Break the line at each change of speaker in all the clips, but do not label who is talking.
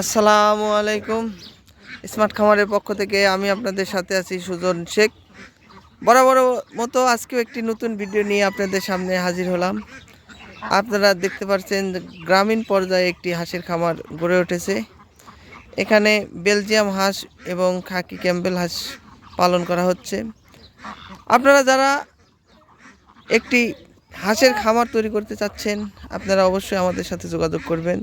আসসালামু আলাইকুম। স্মার্ট খামারের পক্ষ থেকে আমি আপনাদের সাথে আছি সুজন শেখ। বরাবর মতো আজকেও একটি নতুন ভিডিও নিয়ে আপনাদের সামনে হাজির হলাম। আপনারা দেখতে পাচ্ছেন গ্রামীণ পর্যায়ে একটি হাঁসের খামার গড়ে উঠেছে। এখানে বেলজিয়াম হাঁস এবং খাকি ক্যাম্বেল হাঁস পালন করা হচ্ছে। আপনারা যারা একটি হাঁসের খামার তৈরি করতে চাচ্ছেন, আপনারা অবশ্যই আমাদের সাথে যোগাযোগ করবেন।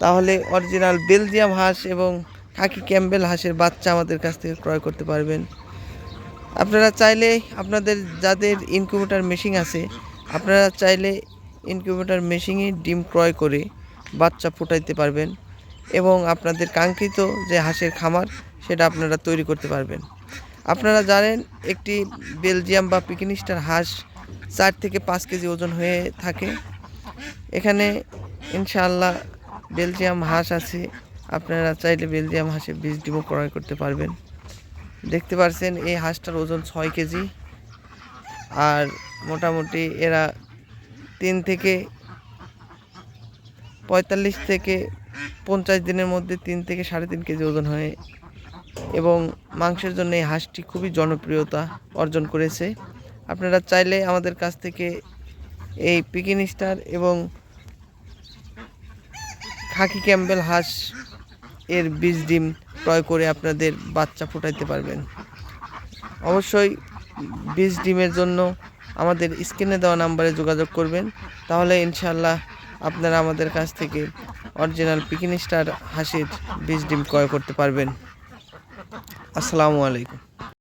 তাহলে অরিজিনাল বেলজিয়াম হাঁস এবং খাকি ক্যাম্বেল হাঁসের বাচ্চা আমাদের কাছ থেকে ক্রয় করতে পারবেন। আপনারা চাইলে আপনাদের যাদের ইনকিউবেটার মেশিন আছে, আপনারা চাইলে ইনকিউবেটার মেশিনে ডিম ক্রয় করে বাচ্চা ফুটাইতে পারবেন এবং আপনাদের কাঙ্ক্ষিত যে হাঁসের খামার, সেটা আপনারা তৈরি করতে পারবেন। আপনারা জানেন, একটি বেলজিয়াম বা পিকনিস্টার হাঁস চার থেকে পাঁচ কেজি ওজন হয়ে থাকে। এখানে ইনশাআল্লাহ বেলজিয়াম হাঁস আছে। আপনারা চাইলে বেলজিয়াম হাঁসের বীজ ডিমও ক্রয় করতে পারবেন। দেখতে পাচ্ছেন এই হাঁসটার ওজন ছয় কেজি। আর মোটামুটি এরা তিন থেকে পঁয়তাল্লিশ থেকে পঞ্চাশ দিনের মধ্যে তিন থেকে সাড়ে তিন কেজি ওজন হয়। এবং মাংসের জন্য এই হাঁসটি খুবই জনপ্রিয়তা অর্জন করেছে। আপনারা চাইলে আমাদের কাছ থেকে এই পিকিন স্টার এবং খাকি ক্যাম্বেল হাঁস এর বীজ ডিম ক্রয় করে আপনাদের বাচ্চা ফোটাইতে পারবেন। অবশ্যই বীজ ডিমের জন্য আমাদের স্ক্রিনে দেওয়া নাম্বারে যোগাযোগ করবেন। তাহলে ইনশাল্লাহ আপনারা আমাদের কাছ থেকে অরিজিনাল পিকিন স্টার হাঁসের বীজ ডিম ক্রয় করতে পারবেন। আসসালামু আলাইকুম।